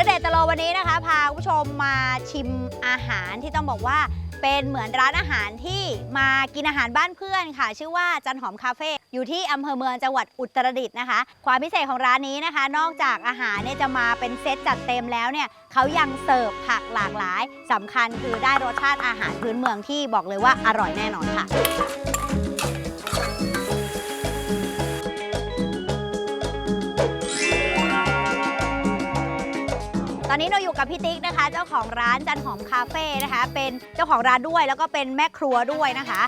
เรเดตโลวันนี้นะคะ พาคุณผู้ชมมาชิมอาหารที่ต้องบอกว่าเป็นเหมือนร้านอาหารที่มากินอาหารบ้านเพื่อนค่ะ ชื่อว่าจันหอมคาเฟ่อยู่ที่อำเภอเมืองจังหวัดอุตรดิตถ์นะคะ ความพิเศษของร้านนี้นะคะ นอกจากอาหารเนี่ยจะมาเป็นเซตจัดเต็มแล้วเนี่ยเขายังเสิร์ฟผักหลากหลายสำคัญคือได้รสชาติอาหารพื้นเมืองที่บอกเลยว่าอร่อยแน่นอนค่ะ ตอนนี้เราอยู่กับพี่ติ๊กนะคะ เจ้าของร้านจันหอมคาเฟ่นะคะ เป็นเจ้าของร้านด้วยแล้วก็เป็นแม่ครัวด้วยนะคะ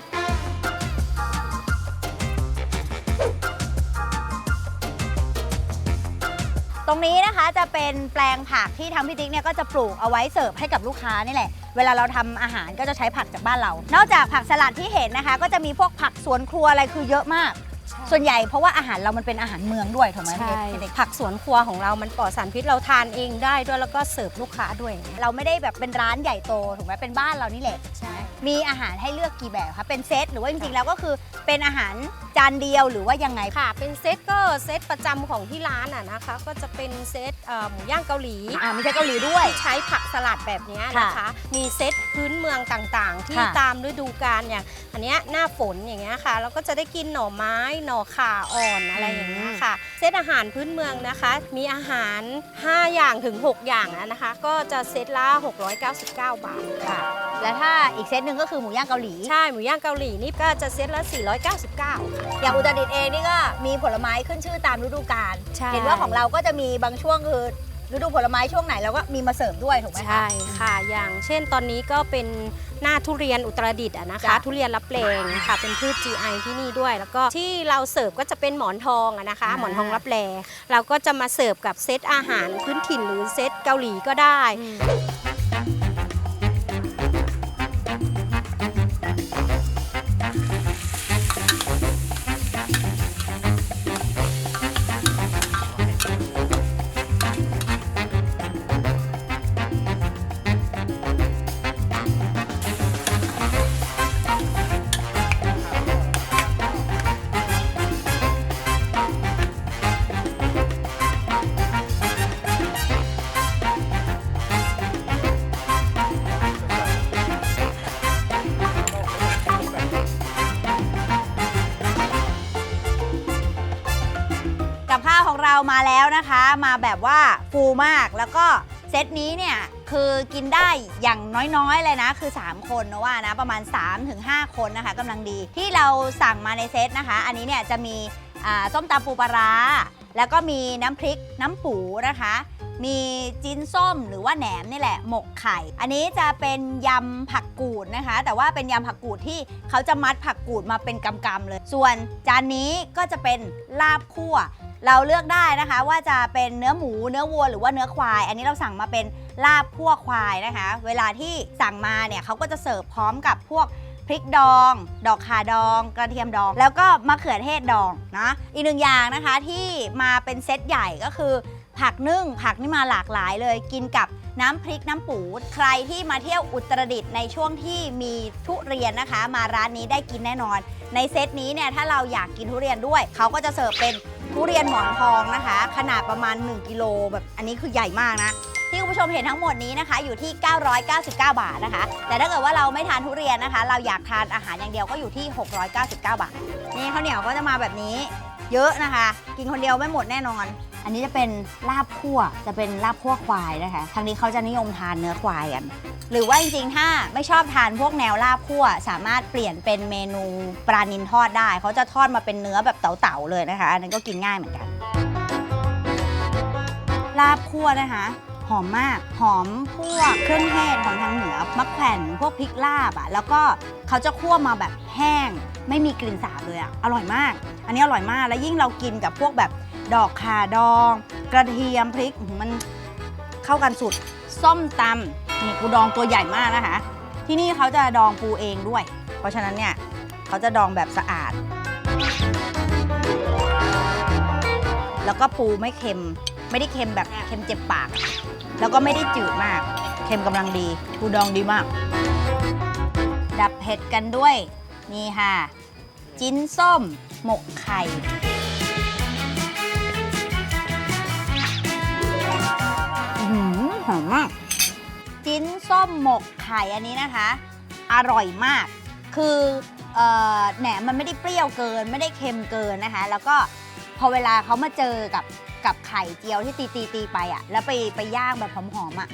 ตรงนี้นะคะจะเป็นแปลงผักที่ทางพี่ติ๊กเนี่ยก็จะปลูกเอาไว้เสิร์ฟให้กับลูกค้านี่แหละ เวลาเราทำอาหารก็จะใช้ผักจากบ้านเรา นอกจากผักสลัดที่เห็นนะคะ ก็จะมีพวกผักสวนครัวอะไรคือเยอะมาก ส่วนใหญ่เพราะว่าอาหารเรามันเป็นอาหารเมืองด้วยถูกไหมพี่ใช่พี่ติ๊กผักสวนครัวของเรามันปลอดสารพิษเราทานเองได้ด้วยแล้วก็เสิร์ฟลูกค้าด้วยเราไม่ได้แบบเป็นร้านใหญ่โตถูกไหมเป็นบ้านเรานี่แหละใช่มีอาหารให้เลือกกี่แบบคะเป็นเซตหรือว่าจริงๆแล้วก็คือเป็นอาหารจานเดียวหรือว่ายังไงค่ะ เป็นเซตก็เซตประจำของที่ร้านอะนะคะ ก็จะเป็นเซตเอ่อหมูย่างเกาหลี อ่าไม่ใช่เกาหลีด้วย ใช้ผักสลัดแบบเนี้ยนะคะ มีเซต พื้นเมืองต่างๆ ที่ค่ะตามฤดูกาลอย่างอันเนี้ยหน้าฝนอย่างเงี้ยค่ะ เราก็จะได้กินหน่อไม้หน่อข่าอ่อนอะไรอย่างเงี้ยค่ะ เซตอาหารพื้นเมืองนะคะ มีอาหาร 5 อย่างถึง 6 อย่างอะนะคะ ก็จะเซตละ699 บาทค่ะ และถ้าอีกเซตหนึ่งก็คือหมูย่างเกาหลี ใช่หมูย่างเกาหลีนี่ก็จะเซตละ 499อย่างอุตรดิตถ์เองนี่ก็มีผลไม้ขึ้นชื่อตามฤดูกาล ใช่ เห็นว่าของเราก็จะมีบางช่วงคือ ฤดูผลไม้ช่วงไหนเราก็มีมาเสิร์ฟด้วยถูกไหมคะ ใช่ค่ะ อย่างเช่นตอนนี้ก็เป็นหน้าทุเรียนอุตรดิตถ์อะนะคะ จ้ะทุเรียนรับแรงค่ะ เป็นพืช GI ที่นี่ด้วย แล้วก็ที่เราเสิร์ฟก็จะเป็นหมอนทองอะนะคะ อ่า หมอนทองรับแลเราก็จะมาเสิร์ฟกับเซตอาหารพื้นถิ่นหรือเซตเกาหลีก็ได้ กับข้าวของเรามาแล้วนะคะ มาแบบว่าฟูมากแล้วก็เซตนี้เนี่ยคือกินได้อย่างน้อยๆเลยนะ คือ 3 คนนะว่านะประมาณ 3-5 คนนะคะกำลังดีที่เราสั่งมาในเซตนะคะ อันนี้เนี่ยจะมีส้มตำปูปลาร้าแล้วก็มีน้ำพริกน้ำปูนะคะ มีจิ้นส้มหรือว่าแหนมนี่แหละ หมกไข่ อันนี้จะเป็นยำผักกูดนะคะ แต่ว่าเป็นยำผักกูดที่เขาจะมัดผักกูดมาเป็นกำๆเลย ส่วนจานนี้ก็จะเป็นลาบคั่ว เราเลือกได้นะคะว่าจะเป็นเนื้อหมูเนื้อวัวหรือว่าเนื้อควาย อันนี้เราสั่งมาเป็นลาบคั่วควายนะคะ เวลาที่สั่งมาเนี่ยเขาก็จะเสิร์ฟพร้อมกับพวกพริกดอง ดอกข่าดอง กระเทียมดอง แล้วก็มะเขือเทศดองนะอีกหนึ่งอย่างนะคะที่มาเป็นเซตใหญ่ก็คือ ผักนึ่งผักนี่มาหลากหลายเลยกินกับน้ำพริกน้ำปูใครที่มาเที่ยวอุตรดิตถ์ในช่วงที่มีทุเรียนนะคะ มาร้านนี้ได้กินแน่นอน ในเซตนี้เนี่ยถ้าเราอยากกินทุเรียนด้วย เขาก็จะเสิร์ฟเป็น ทุเรียนหมอนทองนะคะ ขนาดประมาณ 1กิโลแบบอันนี้คือใหญ่มากนะ ที่คุณผู้ชมเห็นทั้งหมดนี้นะคะ อยู่ที่ 999 บาทนะคะ แต่ถ้าเกิดว่าเราไม่ทานทุเรียนนะคะ เราอยากทานอาหารอย่างเดียวก็อยู่ที่ 699 บาท นี่ข้าวเหนียวก็จะมาแบบนี้ เยอะนะคะ กินคนเดียวไม่หมดแน่นอน อันนี้จะเป็นลาบคั่วจะเป็นลาบคั่วควายนะคะทางนี้เขาจะนิยมทานเนื้อควายกันหรือว่าจริงๆ ถ้าไม่ชอบทานพวกแนวลาบคั่ว สามารถเปลี่ยนเป็นเมนูปลานินทอดได้ เขาจะทอดมาเป็นเนื้อแบบเต๋าๆเลยนะคะ อันนั้นก็กินง่ายเหมือนกัน ลาบคั่วนะคะ หอมมาก หอมพวกเครื่องเทศของทางเหนือมะแขวนพวกพริกลาบอะแล้วก็เขาจะคั่วมาแบบแห้ง ไม่มีกลิ่นสาบเลยอะ อร่อยมาก อันนี้อร่อยมาก แล้วยิ่งเรากินกับพวกแบบ ดอกข่าดอง กระเทียมพริกอื้อหือมันเข้ากันสุด ส้มตำนี่ปูดองตัวใหญ่มากนะคะ ที่นี่เขาจะดองปูเองด้วย เพราะฉะนั้นเนี่ยเขาจะดองแบบสะอาด แล้วก็ปูไม่เค็ม ไม่ได้เค็มแบบเค็มเจ็บปาก แล้วก็ไม่ได้จืดมาก เค็มกำลังดี ปูดองดีมาก ดับเผ็ดกันด้วย นี่ค่ะ จิ้นส้ม หมกไข่ หอมมาก จิ้นส้มหมกไข่อันนี้นะคะ อร่อยมาก คือออแหนมมันไม่ได้เปรี้ยวเกิน ไม่ได้เค็มเกินนะคะ แล้วก็พอเวลาเขามาเจอกับกับไข่เจียวที่ตีตีตีไปอะ แล้วไปไปย่างแบบหอมๆอะ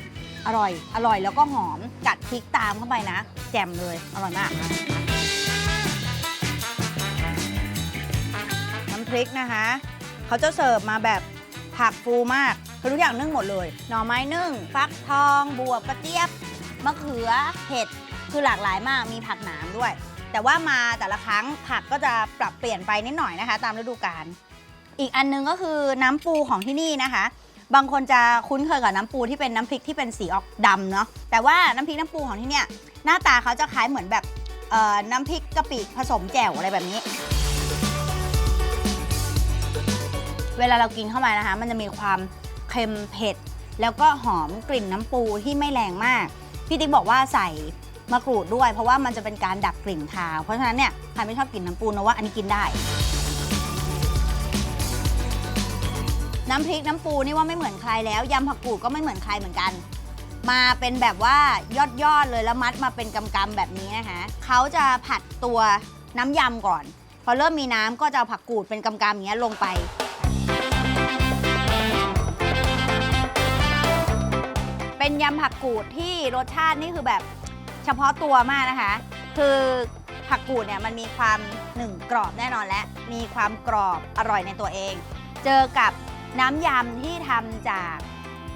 อร่อย อร่อยแล้วก็หอม กัดพริกตามเข้าไปนะ แจ่มเลย อร่อยมาก น้ำพริกนะคะ เขาจะเสิร์ฟมาแบบผักฟูมาก คือทุกอย่างนึ่งหมดเลย หน่อไม้นึ่ง ฟักทอง บวบกระเจี๊ยบ มะเขือ เห็ด คือหลากหลายมาก มีผักหนามด้วย แต่ว่ามาแต่ละครั้งผักก็จะปรับเปลี่ยนไปนิดหน่อยนะคะ ตามฤดูกาล อีกอันนึงก็คือน้ำปูของที่นี่นะคะ บางคนจะคุ้นเคยกับน้ำปูที่เป็นน้ำพริกที่เป็นสีออกดำเนาะ แต่ว่าน้ำพริกน้ำปูของที่เนี่ยหน้าตาเขาจะคล้ายเหมือนแบบน้ำพริกกะปิผสมแจ่วอะไรแบบนี้ เวลาเรากินเข้าไปนะคะ มันจะมีความ เค็มเผ็ด แล้วก็หอมกลิ่นน้ำปูที่ไม่แรงมาก พี่ติ๊กบอกว่าใส่มะกรูดด้วย เพราะว่ามันจะเป็นการดับกลิ่นคาว เพราะฉะนั้นเนี่ยใครไม่ชอบกลิ่นน้ำปูนะว่าอันนี้กินได้ น้ำพริกน้ำปูนี่ว่าไม่เหมือนใครแล้วยำผักกูดก็ไม่เหมือนใครเหมือนกัน มาเป็นแบบว่ายอดๆเลยแล้วมัดมาเป็นกำกำๆแบบนี้นะคะเขาจะผัดตัวน้ำยำก่อน พอเริ่มมีน้ำก็จะเอาผักกูดเป็นกำกำๆอย่างเงี้ยลงไป ยำผักกูดที่รสชาตินี่คือแบบเฉพาะตัวมากนะคะ คือผักกูดเนี่ยมันมีความหนึ่งกรอบแน่นอนและ มีความกรอบอร่อยในตัวเอง เจอกับน้ำยำที่ทำจาก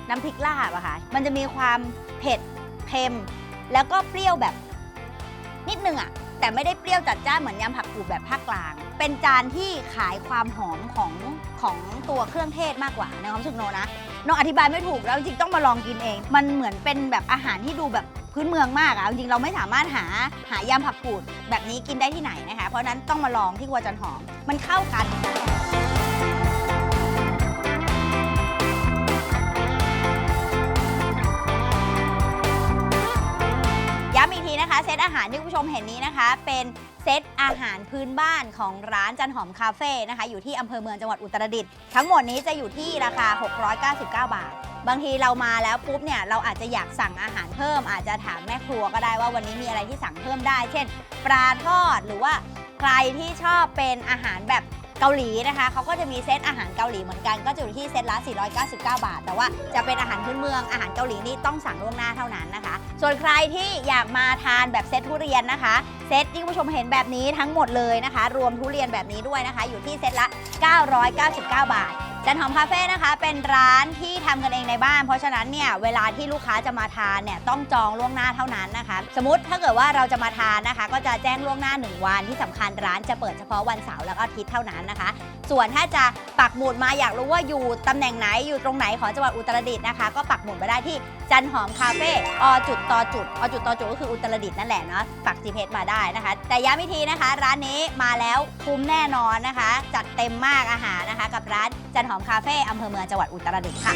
น้ำพริกลาบอะค่ะ มันจะมีความเผ็ดเค็มแล้วก็เปรี้ยวแบบนิดนึงอะ แต่ไม่ได้เปรี้ยวจัดจ้านเหมือนยำผักกูดแบบภาคกลาง เป็นจานที่ขายความหอมของของตัวเครื่องเทศมากกว่าในความรู้สึกโนนะน้องอธิบายไม่ถูกแล้วจริงต้องมาลองกินเอง มันเหมือนเป็นแบบอาหารที่ดูแบบพื้นเมืองมากอะจริงเราไม่สามารถหาหายำผักกูดแบบนี้กินได้ที่ไหนนะคะ เพราะฉะนั้นต้องมาลองที่ครัวจันหอมมันเข้ากัน หารที่คุณผู้ชมเห็นนี้นะคะ เป็นเซตอาหารพื้นบ้านของร้านจันหอมคาเฟ่นะคะ อยู่ที่อำเภอเมืองจังหวัดอุตรดิตถ์ทั้งหมดนี้จะอยู่ที่ราคา 699 บาท บางทีเรามาแล้วปุ๊บเนี่ยเราอาจจะอยากสั่งอาหารเพิ่ม อาจจะถามแม่ครัวก็ได้ว่าวันนี้มีอะไรที่สั่งเพิ่มได้ เช่น ปลาทอดหรือว่าใครที่ชอบเป็นอาหารแบบ เกาหลีนะคะเขาก็จะมีเซตอาหารเกาหลีเหมือนกันก็จะอยู่ที่เซตละ 499 บาท แต่ว่าจะเป็นอาหารพื้นเมืองอาหารเกาหลีนี่ต้องสั่งล่วงหน้าเท่านั้นนะคะ ส่วนใครที่อยากมาทานแบบเซตทุเรียนนะคะ ซตที่คุณผู้ชมเห็นแบบนี้ทั้งหมดเลยนะคะ รวมทุเรียนแบบนี้ด้วยนะคะ อยู่ที่เซตละ 999 บาท จันหอมคาเฟ่นะคะ เป็นร้านที่ทำกันเองในบ้าน เพราะฉะนั้นเนี่ยเวลาที่ลูกค้าจะมาทานเนี่ยต้องจองล่วงหน้าเท่านั้นนะคะ สมมติถ้าเกิดว่าเราจะมาทานนะคะ ก็จะแจ้งล่วงหน้า 1 วันที่สำคัญร้านจะเปิดเฉพาะวันเสาร์แล้วก็อาทิตย์เท่านั้นนะคะ ส่วนถ้าจะปักหมุดมาอยากรู้ว่าอยู่ตำแหน่งไหนอยู่ตรงไหนของจังหวัดอุตรดิตถ์นะคะ ก็ปักหมุดมาได้ที่จันหอมคาเฟ่อจุดต่อจุดอจุดต่อจุดก็คืออุตรดิตถ์นั่นแหละเนาะปัก GPS มาได้ได้นะคะ แต่ย้ำอีกทีนะคะ ร้านนี้มาแล้วคุ้มแน่นอนนะคะ จัดเต็มมากอาหารนะคะ กับร้านจันหอมคาเฟ่อำเภอเมืองจังหวัดอุตรดิตถ์ค่ะ